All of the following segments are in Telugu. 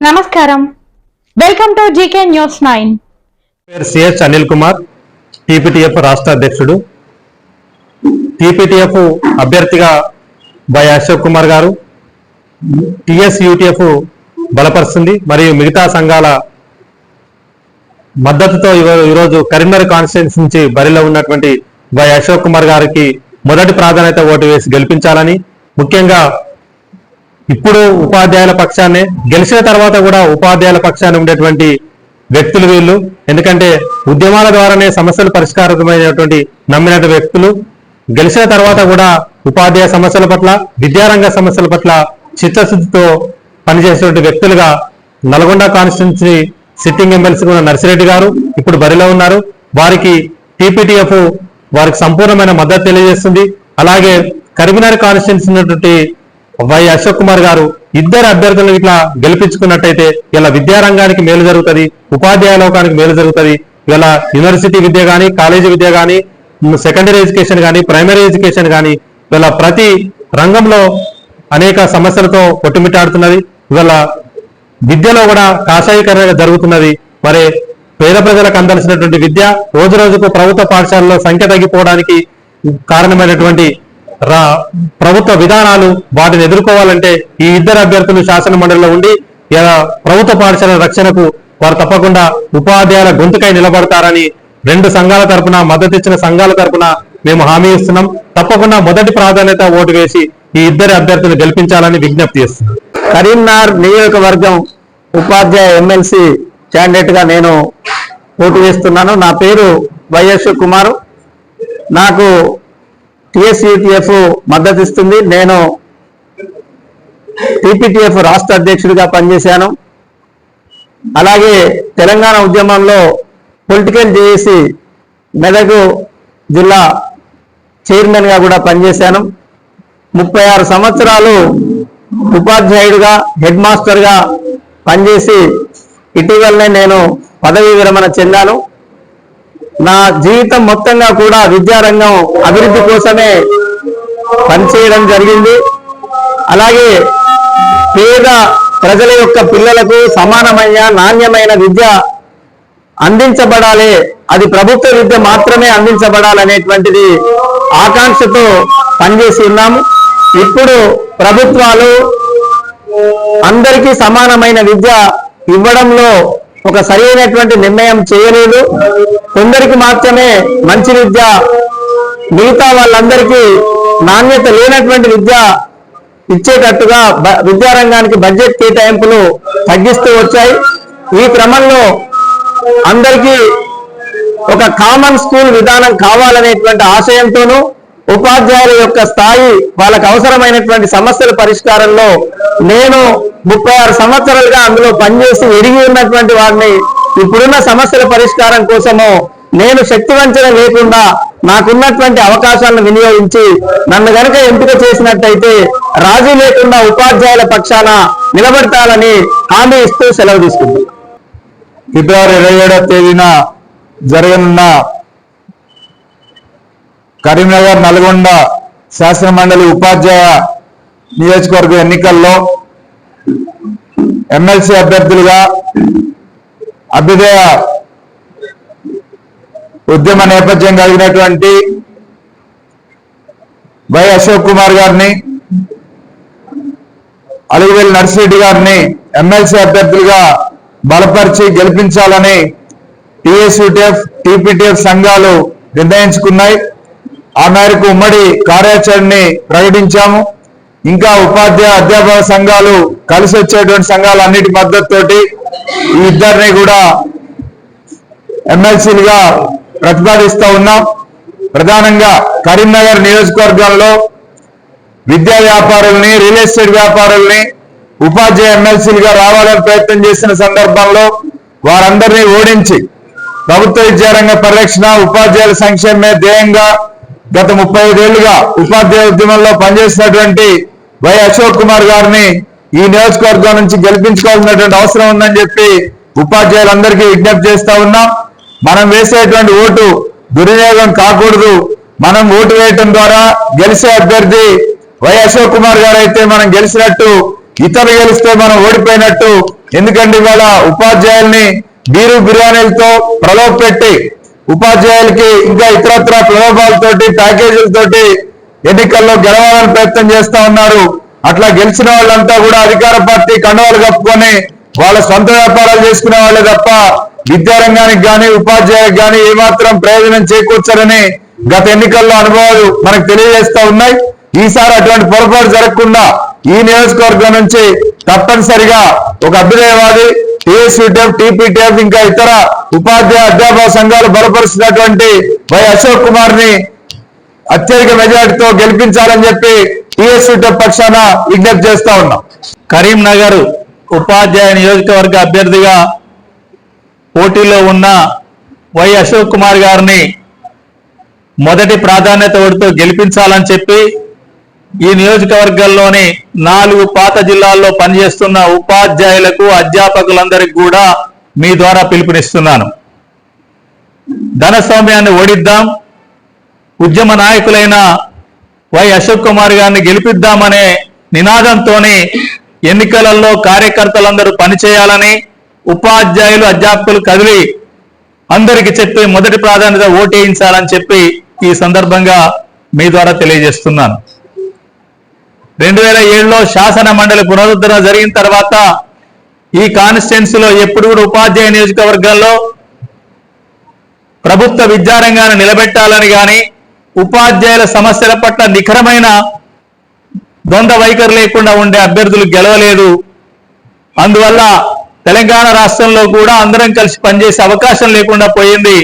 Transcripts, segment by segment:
నమస్కారం. Welcome to GK news nine పేరు సిఎస్ అనిల్ కుమార్ టీపీటీఎఫ్ రాష్ట్ర అధ్యక్షుడు. టీపీటీఎఫ్ అభ్యర్థిగా బై అశోక్ కుమార్ గారు. టిఎస్ యూటీఎఫ్ బలపరుస్తుంది. మరియు మిగతా సంఘాల మద్దతుతో ఈరోజు కరీంనగర్ కాన్స్టిట్యూన్స్ నుంచి బరిలో ఉన్నటువంటి బై అశోక్ కుమార్ గారికి మొదటి ప్రాధాన్యత ఓటు వేసి గెలిపించాలని ముఖ్యంగా ఇప్పుడు ఉపాధ్యాయుల పక్షాన్ని గెలిచిన తర్వాత కూడా ఉపాధ్యాయుల పక్షాన్ని ఉండేటువంటి వ్యక్తులు వీళ్ళు. ఎందుకంటే ఉద్యమాల ద్వారానే సమస్యలు పరిష్కారమైనటువంటి నమ్మిన వ్యక్తులు. గెలిచిన తర్వాత కూడా ఉపాధ్యాయ సమస్యల పట్ల విద్యారంగ సమస్యల పట్ల చిత్తశుద్ధితో పనిచేసేటువంటి వ్యక్తులుగా నల్గొండ కాన్స్టిట్యున్సీ సిట్టింగ్ ఎమ్మెల్సీ కూడా నర్సిరెడ్డి గారు ఇప్పుడు బరిలో ఉన్నారు. వారికి టీపీటీఎఫ్ వారికి సంపూర్ణమైన మద్దతు తెలియజేస్తుంది. అలాగే కరీంనగర్ కాన్స్టిట్యున్సీ ఉన్నటువంటి వై అశోక్ కుమార్ గారు ఇద్దరు అభ్యర్థులను ఇట్లా గెలిపించుకున్నట్టయితే ఇలా విద్యారంగానికి మేలు జరుగుతుంది ఉపాధ్యాయ లోకానికి మేలు జరుగుతుంది. ఇలా యూనివర్సిటీ విద్య కానీ కాలేజీ విద్య కానీ సెకండరీ ఎడ్యుకేషన్ కానీ ప్రైమరీ ఎడ్యుకేషన్ కానీ ఇలా ప్రతి రంగంలో అనేక సమస్యలతో కొట్టుమిట్టాడుతున్నది. ఇవాళ విద్యలో కూడా కాషాయీకరణ జరుగుతున్నది. మరి పేద ప్రజలకు అందాల్సినటువంటి విద్య రోజు రోజుకు ప్రభుత్వ పాఠశాలలో సంఖ్య తగ్గిపోవడానికి కారణమైనటువంటి ప్రభుత్వ విధానాలు వాటిని ఎదుర్కోవాలంటే ఈ ఇద్దరు అభ్యర్థులు శాసన మండలిలో ఉండి ఇలా ప్రభుత్వ పాఠశాల రక్షణకు వారు తప్పకుండా ఉపాధ్యాయుల గొంతుకై నిలబడతారని రెండు సంఘాల తరపున మద్దతు ఇచ్చిన సంఘాల తరపున మేము హామీ ఇస్తున్నాం. తప్పకుండా మొదటి ప్రాధాన్యత ఓటు వేసి ఈ ఇద్దరు అభ్యర్థులు గెలిపించాలని విజ్ఞప్తి చేస్తున్నాం. కరీంనగర్ నియోజకవర్గం ఉపాధ్యాయ ఎమ్మెల్సీ క్యాండిడేట్గా నేను ఓటు వేస్తున్నాను. నా పేరు వైఎస్ కుమార్. నాకు టిఎస్యుటిఎఫ్ మద్దతు ఇస్తుంది నేను టిపిటిఎఫ్ రాష్ట్ర అధ్యక్షుడిగా పనిచేశాను. అలాగే తెలంగాణ ఉద్యమంలో పొలిటికల్ జేఏసీ మెదకు జిల్లా చైర్మన్గా కూడా పనిచేశాను. ముప్పై ఆరు సంవత్సరాలు ఉపాధ్యాయుడిగా హెడ్ మాస్టర్గా పనిచేసి ఇటీవలనే నేను పదవీ విరమణ చెందాను. నా జీవితం మొత్తంగా కూడా విద్యారంగం అభివృద్ధి కోసమే పనిచేయడం జరిగింది. అలాగే పేద ప్రజల యొక్క పిల్లలకు సమానమైన నాణ్యమైన విద్య అందించబడాలి. అది ప్రభుత్వ విద్య మాత్రమే అందించబడాలనేటువంటిది ఆకాంక్షతో పనిచేసి ఉన్నాము. ఇప్పుడు ప్రభుత్వాలు అందరికీ సమానమైన విద్య ఇవ్వడంలో ఒక సరైనటువంటి నిర్ణయం చేయలేదు. కొందరికి మాత్రమే మంచి విద్య మిగతా వాళ్ళందరికీ నాణ్యత లేనటువంటి విద్య ఇచ్చేటట్టుగా బ- విద్యారంగానికి బడ్జెట్ కేటాయింపులు తగ్గిస్తూ వచ్చాయి. ఈ క్రమంలో అందరికీ ఒక కామన్ స్కూల్ విధానం కావాలనేటువంటి ఆశయంతోనూ ఉపాధ్యాయుల యొక్క స్థాయి వాళ్ళకు అవసరమైనటువంటి సమస్యల పరిష్కారంలో నేను ముప్పై ఆరు సంవత్సరాలుగా అందులో పనిచేసి ఎరిగి ఉన్నటువంటి వారిని ఇప్పుడున్న సమస్యల పరిష్కారం కోసము నేను శక్తివంచన లేకుండా నాకున్నటువంటి అవకాశాలను వినియోగించి నన్ను గనక ఎంపిక చేసినట్టయితే రాజీ లేకుండా ఉపాధ్యాయుల పక్షాన నిలబడతానని హామీ ఇస్తూ సెలవు తీసుకుంది ఫిబ్రవరి ఇరవై ఏడవ తేదీన జరగనున్న కరీంనగర్ నల్గొండ శాసనమండలి ఉపాధ్యాయ నియోజకవర్గ ఎన్నికల్లో ఎమ్మెల్సీ అభ్యర్థులుగా అభ్యుదయ ఉద్యమ నేపథ్యం కలిగినటువంటి వై అశోక్ కుమార్ గారిని అలిగివేలి నర్సిరెడ్డి గారిని ఎమ్మెల్సీ అభ్యర్థులుగా బలపరిచి గెలిపించాలని టిఎస్యుటిఎఫ్ టిపిటిఎఫ్ సంఘాలు నిర్ణయించుకున్నాయి. ఆ మేరకు ఉమ్మడి కార్యాచరణని ప్రకటించాము. ఇంకా ఉపాధ్యాయ అధ్యాపక సంఘాలు కలిసి వచ్చేటువంటి సంఘాలు అన్నిటి మద్దతుతోటి ఈ ఇద్దరిని కూడా ఎమ్మెల్సీలుగా ప్రతిపాదిస్తూ ఉన్నాం. ప్రధానంగా కరీంనగర్ నియోజకవర్గంలో విద్యా వ్యాపారుల్ని రియల్ ఎస్టేట్ వ్యాపారుల్ని ఉపాధ్యాయ ఎమ్మెల్సీలుగా రావాలని ప్రయత్నం చేసిన సందర్భంలో వారందరినీ ఓడించి ప్రభుత్వ విద్యారంగ పరిరక్షణ ఉపాధ్యాయుల సంక్షేమమే ధ్యేయంగా గత ముప్పై ఐదేళ్ళుగా ఉపాధ్యాయ ఉద్యమంలో పనిచేసినటువంటి వై అశోక్ కుమార్ గారిని ఈ నియోజకవర్గం నుంచి గెలిపించుకోవాల్సినటువంటి అవసరం ఉందని చెప్పి ఉపాధ్యాయులందరికీ విజ్ఞప్తి చేస్తా ఉన్నాం. మనం వేసేటువంటి ఓటు దుర్వినియోగం కాకూడదు. మనం ఓటు వేయటం ద్వారా గెలిచే అభ్యర్థి వై అశోక్ కుమార్ గారు అయితే మనం గెలిచినట్టు ఇతరులు గెలిస్తే మనం ఓడిపోయినట్టు. ఎందుకంటే ఇవాళ ఉపాధ్యాయుల్ని బీరు బిర్యానీలతో ప్రలోభ పెట్టి ఉపాధ్యాయులకి ఇంకా ఇతరత్ర ప్రలోభాలతోటి ప్యాకేజీలతోటి ఎన్నికల్లో గెలవాలని ప్రయత్నం చేస్తా ఉన్నారు. అట్లా గెలిచిన వాళ్ళంతా కూడా అధికార పార్టీ కండవాలు కప్పుకొని వాళ్ళ సొంత వ్యాపారాలు చేసుకునే వాళ్ళే తప్ప విద్యారంగానికి కానీ ఉపాధ్యాయులకు కానీ ఏమాత్రం ప్రయోజనం చేకూర్చారని గత ఎన్నికల్లో అనుభవాలు మనకు తెలియజేస్తా ఉన్నాయి. ఈసారి అటువంటి పొరపాటు జరగకుండా ఈ నియోజకవర్గం నుంచి తప్పనిసరిగా ఒక అభ్యుదయవాది టీఎస్యూటీఎఫ్ టీపీటీఎఫ్ ఇంకా ఇతర ఉపాధ్యాయ అధ్యాపక సంఘాలు బలపరుస్తున్నటువంటి వై అశోక్ కుమార్ని అత్యధిక మెజార్టీతో గెలిపించాలని చెప్పి టీఎస్యూటీఎఫ్ పక్షాన విజ్ఞప్తి చేస్తా ఉన్నాం. కరీంనగర్ ఉపాధ్యాయ నియోజకవర్గ అభ్యర్థిగా పోటీలో ఉన్న వై అశోక్ కుమార్ గారిని మొదటి ప్రాధాన్యత ఓటుతో గెలిపించాలని చెప్పి ఈ నియోజకవర్గంలోని నాలుగు పాత జిల్లాల్లో పనిచేస్తున్న ఉపాధ్యాయులకు అధ్యాపకులందరికీ కూడా మీ ద్వారా పిలుపునిస్తున్నాను. ధనస్వామ్యాన్ని ఓడిద్దాం. ఉద్యమ నాయకులైన వై అశోక్ కుమార్ గారిని గెలిపిద్దామనే నినాదంతోనే ఎన్నికలలో కార్యకర్తలందరూ పనిచేయాలని ఉపాధ్యాయులు అధ్యాపకులు కదిలి అందరికి చెప్పి మొదటి ప్రాధాన్యత ఓటేయించాలని చెప్పి ఈ సందర్భంగా మీ ద్వారా తెలియజేస్తున్నాను. రెండు వేల ఏడులో శాసన మండలి పునరుద్ధరణ జరిగిన తర్వాత ఈ కాన్స్టిట్యున్సీలో ఎప్పుడు కూడా ఉపాధ్యాయ నియోజకవర్గాల్లో ప్రభుత్వ విద్యారంగాన్ని నిలబెట్టాలని కానీ ఉపాధ్యాయుల సమస్యల పట్ల నిఖరమైన ద్వంద్వ వైఖరి లేకుండా ఉండే అభ్యర్థులు గెలవలేదు. అందువల్ల తెలంగాణ రాష్ట్రంలో కూడా అందరం కలిసి పనిచేసే అవకాశం లేకుండా పోయింది.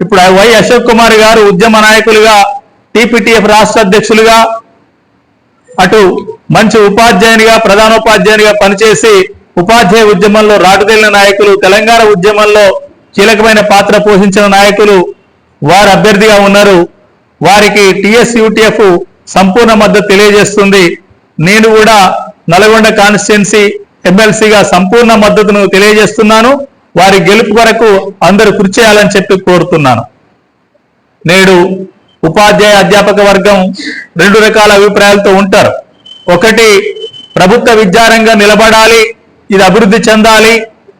ఇప్పుడు వై అశోక్ కుమార్ గారు ఉద్యమ నాయకులుగా టీపీటీఎఫ్ రాష్ట్ర అధ్యక్షులుగా అటు మంచి ఉపాధ్యాయునిగా ప్రధానోపాధ్యాయునిగా పనిచేసి ఉపాధ్యాయ ఉద్యమంలో రాటుదేలిన నాయకులు తెలంగాణ ఉద్యమంలో కీలకమైన పాత్ర పోషించిన నాయకులు వారు అభ్యర్థిగా ఉన్నారు. వారికి టిఎస్యుటిఎఫ్ సంపూర్ణ మద్దతు తెలియజేస్తుంది. నేను కూడా నల్గొండ కాన్స్టిట్యున్సీ ఎమ్మెల్సీగా సంపూర్ణ మద్దతును తెలియజేస్తున్నాను. వారి గెలుపు వరకు అందరూ కృషి చేయాలని చెప్పి కోరుతున్నాను. నేడు ఉపాధ్యాయ అధ్యాపక వర్గం రెండు రకాల అభిప్రాయాలతో ఉంటారు. ఒకటి ప్రభుత్వ విద్యారంగం నిలబడాలి ఇది అభివృద్ధి చెందాలి.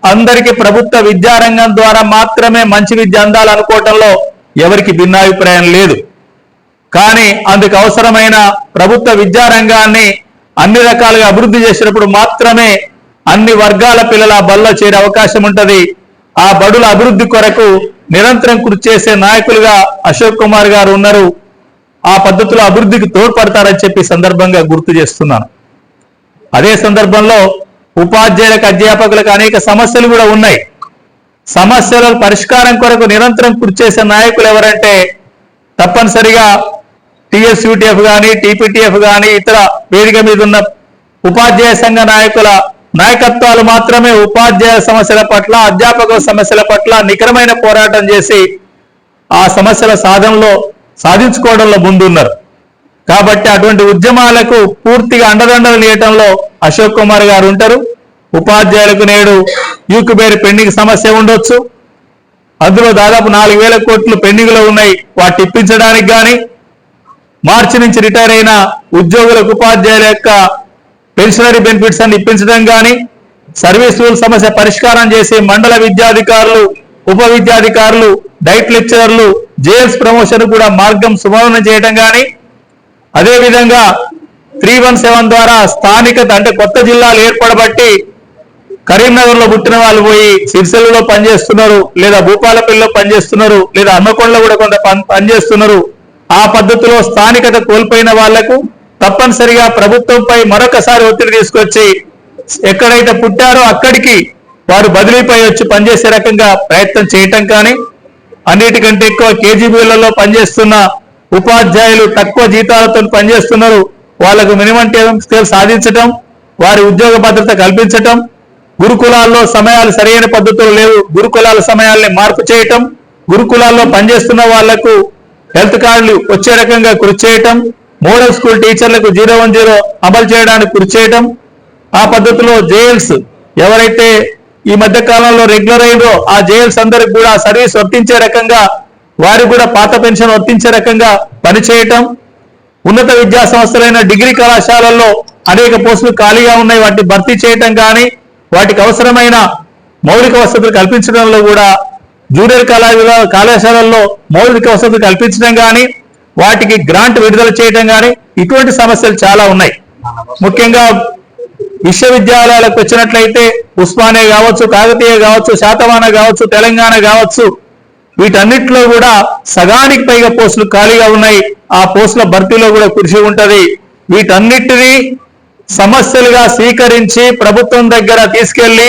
అందరికీ ప్రభుత్వ విద్యారంగం ద్వారా మాత్రమే మంచి విద్య అందాలనుకోవటంలో ఎవరికి భిన్నాభిప్రాయం లేదు. కానీ అందుకు అవసరమైన ప్రభుత్వ విద్యారంగాన్ని అన్ని రకాలుగా అభివృద్ధి చేసినప్పుడు మాత్రమే అన్ని వర్గాల పిల్లల బల్లో చేరే అవకాశం ఉంటుంది. ఆ బడుల అభివృద్ధి కొరకు నిరంతరం కృషి చేసే నాయకులుగా అశోక్ కుమార్ గారు ఉన్నారు. ఆ పద్ధతిలో అభివృద్ధికి తోడ్పడతారని చెప్పి సందర్భంగా గుర్తు చేస్తున్నాను. అదే సందర్భంలో ఉపాధ్యాయులకు అధ్యాపకులకు అనేక సమస్యలు కూడా ఉన్నాయి. సమస్యల పరిష్కారం కొరకు నిరంతరం కృషి చేసే నాయకులు ఎవరంటే తప్పనిసరిగా టిఎస్యూటీఎఫ్ కానీ టీపీటీఎఫ్ కానీ ఇతర వేదిక మీద ఉన్న ఉపాధ్యాయ సంఘ నాయకుల నాయకత్వాలు మాత్రమే ఉపాధ్యాయ సమస్యల పట్ల అధ్యాపక సమస్యల పట్ల నికరమైన పోరాటం చేసి ఆ సమస్యల సాధనలో సాధించుకోవడంలో ముందున్నారు. కాబట్టి అటువంటి ఉద్యమాలకు పూర్తిగా అండదండలు నీయటంలో అశోక్ కుమార్ గారు ఉంటారు. ఉపాధ్యాయులకు నేడు యూకుబేరి పెండింగ్ సమస్య ఉండొచ్చు. అందులో దాదాపు నాలుగు వేల కోట్లు పెండింగ్లో ఉన్నాయి. వాటి ఇప్పించడానికి కానీ మార్చి నుంచి రిటైర్ అయిన ఉద్యోగులకు ఉపాధ్యాయుల యొక్క పెన్షనరీ బెనిఫిట్స్ అని ఇప్పించడం కానీ సర్వీస్ రూల్ సమస్య పరిష్కారం చేసి మండల విద్యాధికారులు ఉప విద్యాధికారులు డైట్ లెక్చరర్లు జేఎల్స్ ప్రమోషన్ కూడా మార్గం సుమోహనం చేయడం కానీ అదేవిధంగా త్రీ వన్ సెవెన్ ద్వారా స్థానికత అంటే కొత్త జిల్లాలు ఏర్పడబట్టి కరీంనగర్లో పుట్టిన వాళ్ళు పోయి సిరిసిల్లలో పనిచేస్తున్నారు లేదా భూపాలపల్లిలో పనిచేస్తున్నారు లేదా అన్నకొండలో కూడా కొంత పనిచేస్తున్నారు. ఆ పద్ధతిలో స్థానికత కోల్పోయిన వాళ్ళకు తప్పనిసరిగా ప్రభుత్వంపై మరొకసారి ఒత్తిడి తీసుకొచ్చి ఎక్కడైతే పుట్టారో అక్కడికి వారు బదిలీపై వచ్చి పనిచేసే రకంగా ప్రయత్నం చేయటం కానీ అన్నిటికంటే ఎక్కువ కేజీబీలలో పనిచేస్తున్న ఉపాధ్యాయులు తక్కువ జీతాలతో పనిచేస్తున్నారు. వాళ్ళకు మినిమం టేబుల్ స్కేల్ సాధించటం వారి ఉద్యోగ భద్రత కల్పించటం గురుకులాల్లో సమయాలు సరైన పద్ధతులు లేవు. గురుకులాల సమయాల్ని మార్పు చేయటం గురుకులాల్లో పనిచేస్తున్న వాళ్ళకు హెల్త్ కార్డులు వచ్చే రకంగా కృషి చేయటం మోడల్ స్కూల్ టీచర్లకు జీరో వన్ జీరో అమలు చేయడానికి కృషి చేయటం. ఆ పద్ధతిలో జైల్స్ ఎవరైతే ఈ మధ్య కాలంలో రెగ్యులర్ అయిందో ఆ జైల్స్ అందరికి కూడా సర్వీస్ వర్తించే రకంగా వారి కూడా పాత పెన్షన్ వర్తించే రకంగా పనిచేయటం ఉన్నత విద్యా సంస్థలైన డిగ్రీ కళాశాలల్లో అనేక పోస్టులు ఖాళీగా ఉన్నాయి. వాటిని భర్తీ చేయటం కానీ వాటికి అవసరమైన మౌలిక వసతులు కల్పించడంలో కూడా జూనియర్ కళాశాల కళాశాలల్లో మౌలిక వసతులు కల్పించడం కానీ వాటికి గ్రాంట్ విడుదల చేయడం కానీ ఇటువంటి సమస్యలు చాలా ఉన్నాయి. ముఖ్యంగా విశ్వవిద్యాలయాలకు వచ్చినట్లయితే ఉస్మానియా కావచ్చు కాకతీయ కావచ్చు శాతవాన కావచ్చు తెలంగాణ కావచ్చు వీటన్నిటిలో కూడా సగానికి పైగా పోస్టులు ఖాళీగా ఉన్నాయి. ఆ పోస్టుల భర్తీలో కూడా కృషి ఉంటది. వీటన్నిటినీ సమస్యలుగా స్వీకరించి ప్రభుత్వం దగ్గర తీసుకెళ్ళి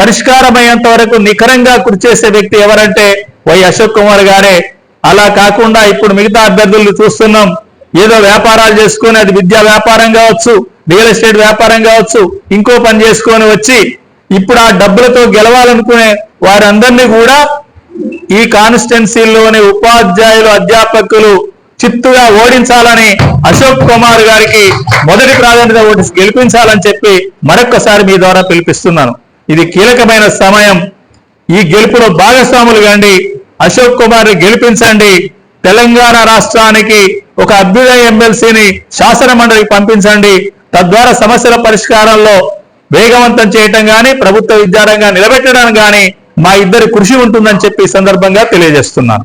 పరిష్కారమయ్యేంత వరకు నిఖరంగా కృషి చేసే వ్యక్తి ఎవరంటే వై అశోక్ కుమార్ గారే. అలా కాకుండా ఇప్పుడు మిగతా అభ్యర్థులు చూస్తున్నాం. ఏదో వ్యాపారాలు చేసుకొని అది విద్యా వ్యాపారం కావచ్చు రియల్ ఎస్టేట్ వ్యాపారం కావచ్చు ఇంకో పని చేసుకొని వచ్చి ఇప్పుడు ఆ డబ్బులతో గెలవాలనుకునే వారందరినీ కూడా ఈ కాన్స్టిట్యున్సీలోని ఉపాధ్యాయులు అధ్యాపకులు చిత్తుగా ఓడించాలని అశోక్ కుమార్ గారికి మొదటి ప్రాధాన్యత ఓటి గెలిపించాలని చెప్పి మరొక్కసారి మీ ద్వారా పిలిపిస్తున్నాను. ఇది కీలకమైన సమయం. ఈ గెలుపులో భాగస్వాములు కండి. అశోక్ కుమార్ గెలిపించండి. తెలంగాణ రాష్ట్రానికి ఒక అభ్యుదయ ఎమ్మెల్సీని శాసన మండలికి పంపించండి. తద్వారా సమస్యల పరిష్కారంలో వేగవంతం చేయటం గాని ప్రభుత్వ విద్యారంగా నిలబెట్టడం గాని మా ఇద్దరి కృషి ఉంటుందని చెప్పి ఈ సందర్భంగా తెలియజేస్తున్నాను.